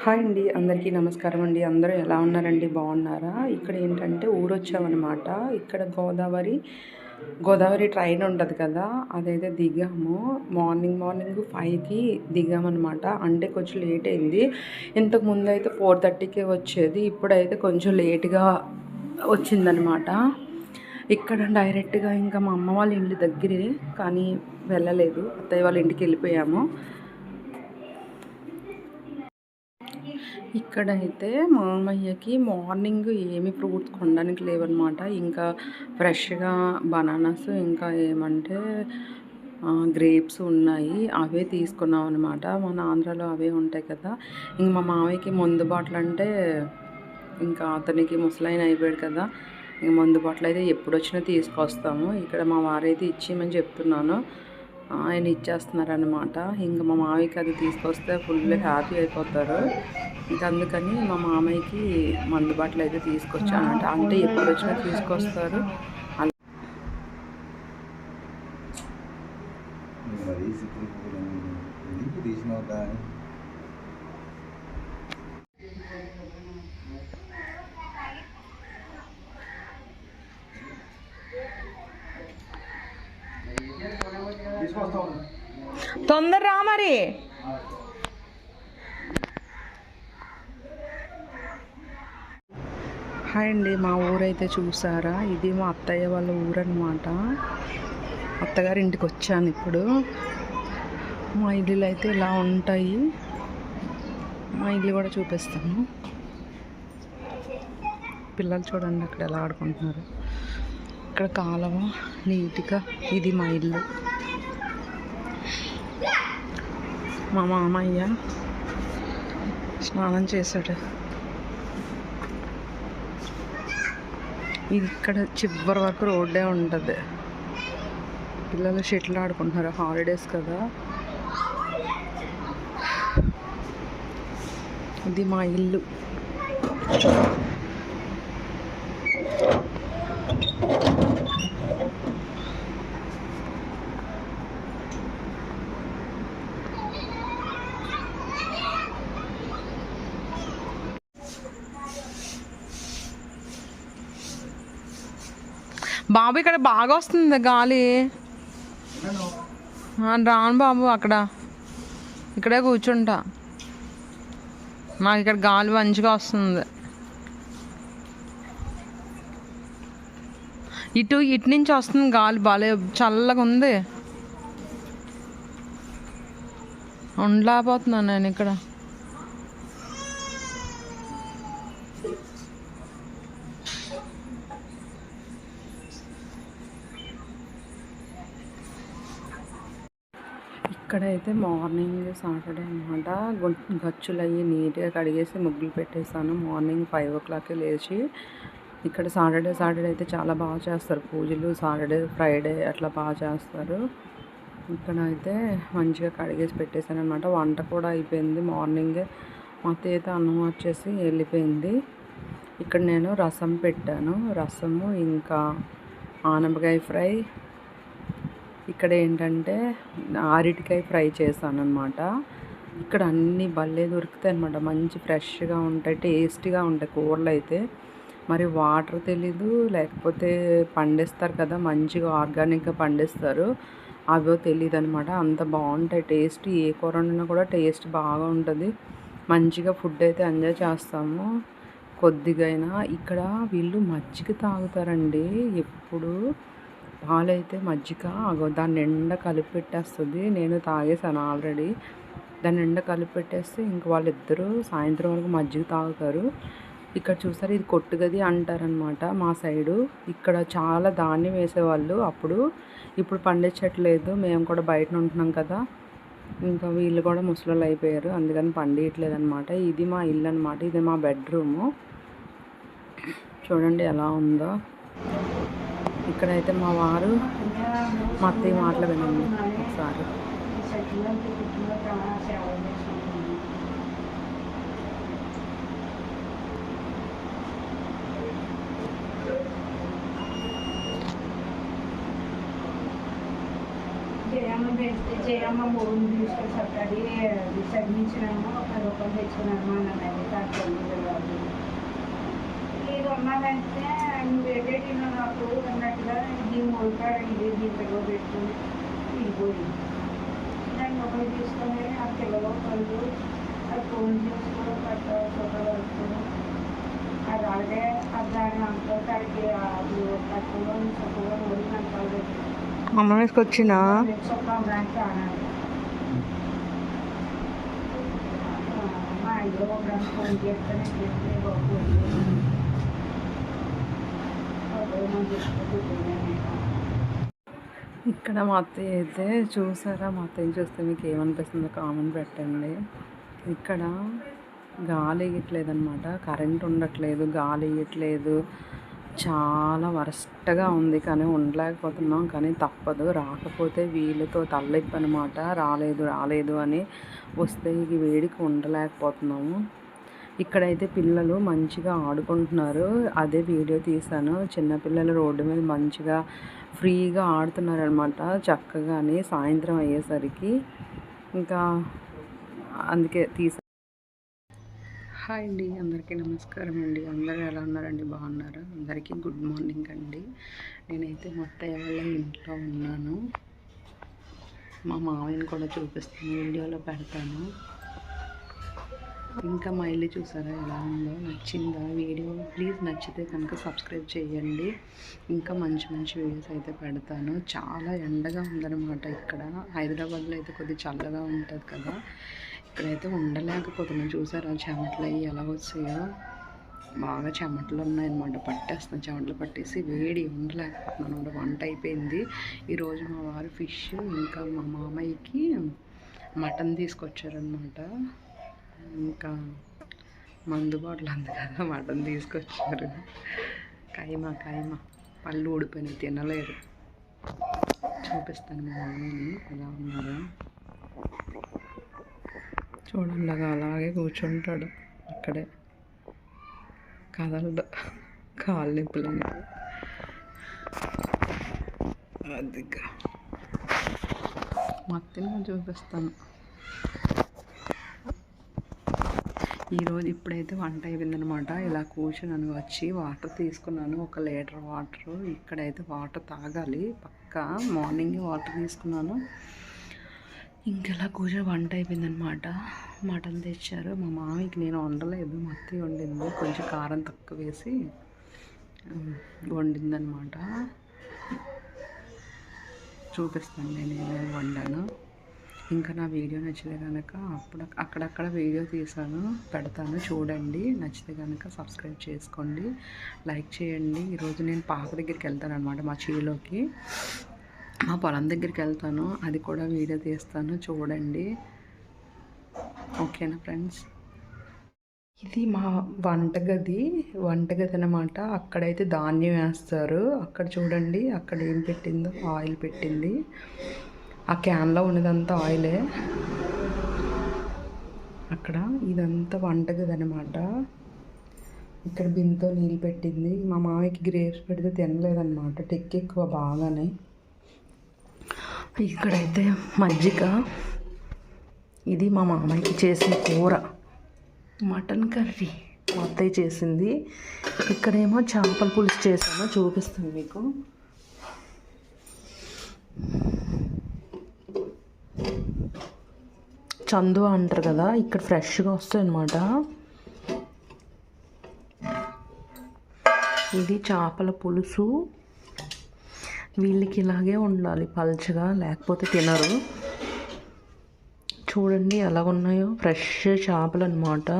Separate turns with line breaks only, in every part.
Hi అండి అందరికీ నమస్కారం అండి. అందరూ ఎలా ఉన్నారండి? బాగున్నారా? ఇక్కడ ఏంటంటే ఊరొచ్చామన్నమాట. ఇక్కడ గోదావరి గోదావరి ట్రైన్ ఉంటుంది కదా అదైతే దిగాము. మార్నింగ్ మార్నింగ్ ఫైవ్కి దిగామన్నమాట. అంటే కొంచెం లేట్ అయింది. ఇంతకు ముందు అయితే ఫోర్ థర్టీకే వచ్చేది. ఇప్పుడైతే కొంచెం లేట్గా వచ్చిందనమాట ఇక్కడ డైరెక్ట్గా ఇంకా మా అమ్మ వాళ్ళ ఇంటి దగ్గరే కానీ వెళ్ళలేదు. అత్తయ్య వాళ్ళ ఇంటికి వెళ్ళిపోయాము. ఇక్కడైతే మామయ్యకి మార్నింగ్ ఏమి ఫ్రూట్స్ కొనడానికి లేవన్నమాట. ఇంకా ఫ్రెష్గా బనానాస్ ఇంకా ఏమంటే గ్రేప్స్ ఉన్నాయి. అవే తీసుకున్నాం అనమాట మన ఆంధ్రాలో అవే ఉంటాయి కదా. ఇంక మా మామయ్యకి మందు బాటలు అంటే ఇంకా అతనికి ముసలైన అయిపోయాడు కదా. ఇంక మందు బాటలు అయితే ఎప్పుడు వచ్చినా తీసుకొస్తాము. ఇక్కడ మా వారైతే ఇచ్చేయమని చెప్తున్నాను. ఆయన ఇచ్చేస్తున్నారనమాట ఇంకా మా మామయ్యకి అది తీసుకొస్తే ఫుల్ హ్యాపీ అయిపోతారు ఇంకా అందుకని మా మామయ్యకి మందు బాటలు అయితే తీసుకొచ్చానంట. అంటే ఎప్పుడు వచ్చినా తీసుకొస్తారు. అలా తొందర రా మరి? హాయ్ అండి మా ఊరైతే చూసారా? ఇది మా అత్తయ్య వాళ్ళ ఊరు అనమాట అత్తగారి ఇంటికి వచ్చాను ఇప్పుడు. మా ఇల్లులు అయితే ఇలా ఉంటాయి. మా ఇల్లు కూడా చూపిస్తాను. పిల్లలు చూడండి అక్కడ ఎలా ఆడుకుంటున్నారు. ఇక్కడ కాలవ నీట్గా ఇది మా ఇల్లు. మా మామయ్య స్నానం చేశాడు. ఇది ఇక్కడ చివరి వరకు రోడ్డే ఉంటుంది. పిల్లలు షటిల్ ఆడుకుంటున్నారు. హాలిడేస్ కదా. ఇది మా ఇల్లు. బాబు ఇక్కడ బాగా వస్తుంది గాలి. రాను బాబు అక్కడ. ఇక్కడే కూర్చుంటా. నాకు ఇక్కడ గాలి మంచిగా వస్తుంది. ఇటు ఇటు నుంచి వస్తుంది గాలి బాలే చల్లగా ఉంది. ఉండలేకపోతున్నాను నేను ఇక్కడ. ఇక్కడైతే మార్నింగ్ సాటర్డే అనమాట గచ్చులు అయ్యి నీట్గా కడిగేసి ముగ్గులు పెట్టేస్తాను మార్నింగ్ ఫైవ్ ఓ క్లాక్కి లేచి ఇక్కడ సాటర్డే సాటర్డే అయితే చాలా బాగా చేస్తారు పూజలు. సాటర్డే ఫ్రైడే అట్లా బాగా చేస్తారు. ఇక్కడ అయితే మంచిగా కడిగేసి పెట్టేశాను అనమాట వంట కూడా అయిపోయింది. మార్నింగే మా అత్తయ్య అయితే అన్నం వచ్చేసి వెళ్ళిపోయింది. ఇక్కడ నేను రసం పెట్టాను. రసము ఇంకా ఆనపకాయ ఫ్రై ఇక్కడ ఏంటంటే ఆరిటికాయ ఫ్రై చేశాను అనమాట ఇక్కడ అన్నీ భలే దొరుకుతాయి అనమాట మంచి ఫ్రెష్గా ఉంటాయి టేస్టీగా ఉంటాయి కూరలు అయితే మరి వాటర్ తెలీదు లేకపోతే పండిస్తారు కదా మంచిగా ఆర్గానిక్గా పండిస్తారు. అవో తెలియదు అనమాట అంత బాగుంటాయి టేస్ట్. ఏ కూర వండినా కూడా టేస్ట్ బాగా ఉంటుంది. మంచిగా ఫుడ్ అయితే ఎంజాయ్ చేస్తాము. కొద్దిగైనా ఇక్కడ వీళ్ళు మజ్జిగ తాగుతారండి. ఎప్పుడు పాలైతే మజ్జిగ అగో దాని నిండా కలిపి పెట్టేస్తుంది నేను తాగేసాను ఆల్రెడీ. దాని నిండా కలిపి పెట్టేస్తే ఇంక వాళ్ళిద్దరూ సాయంత్రం వరకు మజ్జిగ తాగుతారు. ఇక్కడ చూసారు ఇది కొట్టుగది అంటారనమాట మా సైడు. ఇక్కడ చాలా ధాన్యం వేసేవాళ్ళు అప్పుడు. ఇప్పుడు పండించట్లేదు మేము కూడా బయట ఉంటున్నాం కదా. ఇంకా వీళ్ళు కూడా ముసలోళ్ళు అయిపోయారు అందుకని పండియట్లేదు అనమాట ఇది మా ఇల్లు అనమాట ఇది మా బెడ్రూము. చూడండి ఎలా ఉందో. ఇక్కడైతే మా వారు మా అత్తయ్య మాటలు వినండి ఒకసారి.
జయమ్మ పెడితే జయమ్మ మూడు తీసుకొచ్చి అక్కడి విసర్జించినాము ఒక రూపాయలు తెచ్చుకున్నాను మా నాన్న ఇది ఉన్నదంటే నువ్వు ఎడేటిన నాకు అన్నట్టుగా దీని మొలకాడ ఇది దీంట్లో పెట్టుకుని ఇదిపోయింది దాన్ని ఒకటి తీసుకొని ఆ పిల్లలు పళ్ళు అది ఫోన్ చేసుకోవడం కట్ట ఫోటో కట్టుకోవడం అది అలాగే అది దాని అంతా కడిగి అది కట్టుకోవడం చక్కగా ఓడి అంతా పెట్టి
అమ్మ వేసుకొచ్చినా
చొక్కా దానికి ఆనాలి మా అయ్యో ఒక ఫోన్ చేస్తేనే చేస్తే బాబు
ఇక్కడ మా అత్తయ్య అయితే చూసారా? మా అత్తయ్య చూస్తే మీకు ఏమనిపిస్తుందో కామెంట్ పెట్టండి. ఇక్కడ గాలి వేయట్లేదు అనమాట కరెంట్ ఉండట్లేదు గాలి వేయట్లేదు చాలా వరస్ట్గా ఉంది కానీ ఉండలేకపోతున్నాం కానీ తప్పదు. రాకపోతే వీళ్ళతో తలనొప్పి అనమాట రాలేదు రాలేదు అని వస్తే ఈ వేడికి ఉండలేకపోతున్నాము. ఇక్కడైతే పిల్లలు మంచిగా ఆడుకుంటున్నారు. అదే వీడియో తీశాను. చిన్నపిల్లలు రోడ్డు మీద మంచిగా ఫ్రీగా ఆడుతున్నారు అనమాట చక్కగానే సాయంత్రం అయ్యేసరికి ఇంకా అందుకే తీసా హాయ్ అండి. అందరికీ నమస్కారం అండి. అందరూ ఎలా ఉన్నారండి? బాగున్నారా? అందరికీ గుడ్ మార్నింగ్ అండి. నేనైతే మొత్తం వాళ్ళ ఇంట్లో ఉన్నాను. మా మామయ్యని కూడా చూపిస్తాను. వీడియోలో పెడతాను. ఇంకా మా ఇల్లు చూసారా ఎలా ఉందో? నచ్చిందా వీడియో? ప్లీజ్ నచ్చితే కనుక సబ్స్క్రైబ్ చేయండి. ఇంకా మంచి మంచి వీడియోస్ అయితే పెడతాను. చాలా ఎండగా ఉందన్నమాట ఇక్కడ. హైదరాబాద్లో అయితే కొద్దిగా చల్లగా ఉంటుంది కదా. ఇక్కడైతే ఉండలేకపోతున్నాను చూసారా చెమటలు అవి ఎలా వచ్చాయో? బాగా చెమటలు ఉన్నాయన్నమాట. పట్టేస్తున్నాను చెమటలు పట్టేసి వేడి ఉండలేకపోతున్నాను. వంట అయిపోయింది. ఈరోజు మా వారు ఫిష్ ఇంకా మా మామయ్యకి మటన్ తీసుకొచ్చారనమాట ఇంకా మందు బాటిల్ అంది మటన్ తీసుకొచ్చారు. కైమా కైమా పళ్ళు ఊడిపోయినాయి తినలేరు చూపిస్తాను మా మమ్మీని ఎలా ఉన్నారో. చూడండి అలాగే కూర్చుంటాడు. అక్కడే. కదలడు. కాళ్ళు నొప్పులని అదిగా. మొత్తం చూపిస్తాను. ఈరోజు ఇప్పుడైతే వంట అయిపోయిందనమాట ఇలా కూర్చున్నాను వచ్చి వాటర్ తీసుకున్నాను. ఒక లీటర్ వాటర్. ఇక్కడైతే వాటర్ తాగాలి. పక్క మార్నింగ్ వాటర్ తీసుకున్నాను. ఇంకెలా కూర్చొని వంట అయిపోయిందనమాట మటన్ తెచ్చారు. మా మామయ్యకి నేను వండలేదు. మా అత్తయ్య వండింది. కొంచెం కారం తక్కువ వేసి వండిందనమాట చూపిస్తాను నేను ఏమేమి వండాను. ఇంకా నా వీడియో నచ్చితే కనుక అప్పుడు అక్కడక్కడ వీడియో తీసాను పెడతాను. చూడండి నచ్చితే కనుక సబ్స్క్రైబ్ చేసుకోండి. లైక్ చేయండి. ఈరోజు నేను పాక దగ్గరికి వెళ్తాను అనమాట మా చీలోకి. మా పొలం దగ్గరికి వెళ్తాను. అది కూడా వీడియో తీస్తాను. చూడండి. ఓకేనా ఫ్రెండ్స్? ఇది మా వంటగది. వంటగది అనమాట అక్కడైతే ధాన్యం వేస్తారు. అక్కడ చూడండి అక్కడ ఏం పెట్టిందో ఆయిల్ పెట్టింది. ఆ క్యాన్లో ఉన్నదంతా ఆయిలే. అక్కడ ఇదంతా వంటగది అనమాట ఇక్కడ బింతో నీళ్ళు పెట్టింది. మా మామయ్యకి గ్రేప్స్ పెడితే తినలేదన్నమాట. టెక్ ఎక్కువ బాగానే. ఇక్కడైతే మజ్జిగ. ఇది మా మామయ్యకి చేసిన కూర. Mutton curry. మా అత్తయ్య చేసింది. ఇక్కడేమో చేపల పులుసు చేసాను చూపిస్తాను మీకు. చందు అంటారు కదా ఇక్కడ ఫ్రెష్గా వస్తాయి అన్నమాట ఇది చేపల పులుసు. వీళ్ళకి ఇలాగే ఉండాలి పల్చగా లేకపోతే తినరు. చూడండి ఎలా ఉన్నాయో ఫ్రెష్ చేపలు అనమాట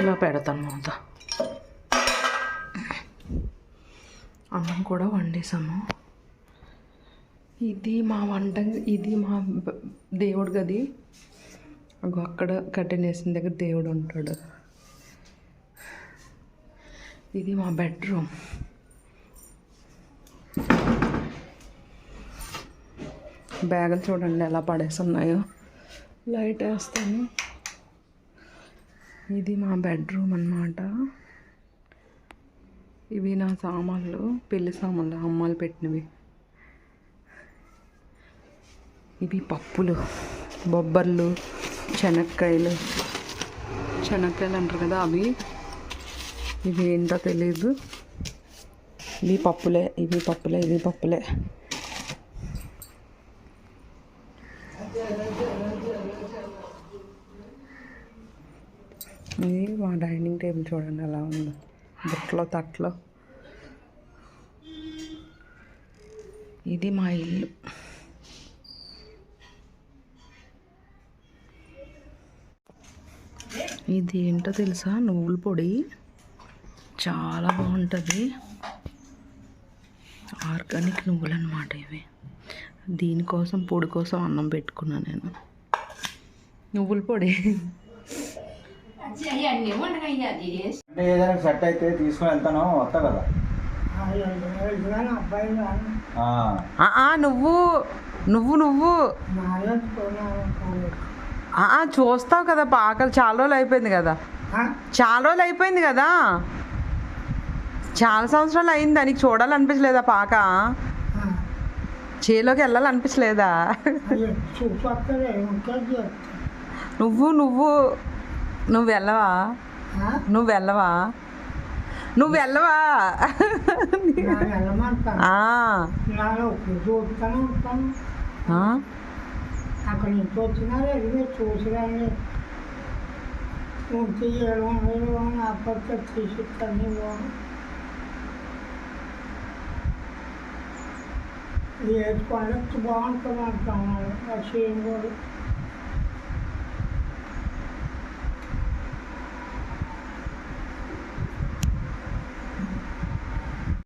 ఇలా పెడతాను మూత అన్నం కూడా వండేసాము ఇది మా వంట ఇది మా దేవుడు గది అక్కడ కట్టెన్ వేసిన దగ్గర దేవుడు ఉంటాడు. ఇది మా బెడ్రూమ్ బ్యాగులు చూడండి ఎలా పడేసి ఉన్నాయో లైట్ వేస్తాను. ఇది మా బెడ్రూమ్ అన్నమాట. ఇవి నా సామాన్లు పెళ్ళి సామాన్లు అమ్మాలు పెట్టినవి. ఇవి పప్పులు బొబ్బర్లు శనక్కాయలు శనక్కాయలు అంటారు కదా అవి. ఇవి ఏంటో తెలియదు ఇవి పప్పులే ఇవి పప్పులే ఇవి పప్పులే. ఇది మా డైనింగ్ టేబుల్ చూడండి ఎలా ఉందో. బుట్టలో తట్లో. ఇది మా ఇల్లు. ఇది ఏంటో తెలుసా? నువ్వుల పొడి. చాలా బాగుంటుంది. ఆర్గానిక్ నువ్వులు అనమాట ఇవి. దీనికోసం పొడి కోసం అన్నం పెట్టుకున్నాను నేను. నువ్వుల పొడి.
అంటే ఏదైనా సెట్ అయితే తీసుకొని వెళ్తాను వస్తా కదా. ఆ,
ఆ, ఆ, నువ్వు నువ్వు నువ్వు. చూస్తావు కదా పాకలు చాలా రోజులు అయిపోయింది కదా. చాలా రోజులు అయిపోయింది కదా. చాలా సంవత్సరాలు అయింది దానికి చూడాలనిపించలేదా పాక? చేలోకి వెళ్ళాలనిపించలేదా? నువ్వు నువ్వు. నువ్వు వెళ్ళవా? నువ్వు వెళ్ళవా? నువ్వు వెళ్ళవా?
అక్కడి నుంచి వచ్చినా ఉంటే ఏడు వందలు తీసిస్తాను ఏది పండుగ బాగుంటుంది అంటున్నాను ఆ చేను కూడా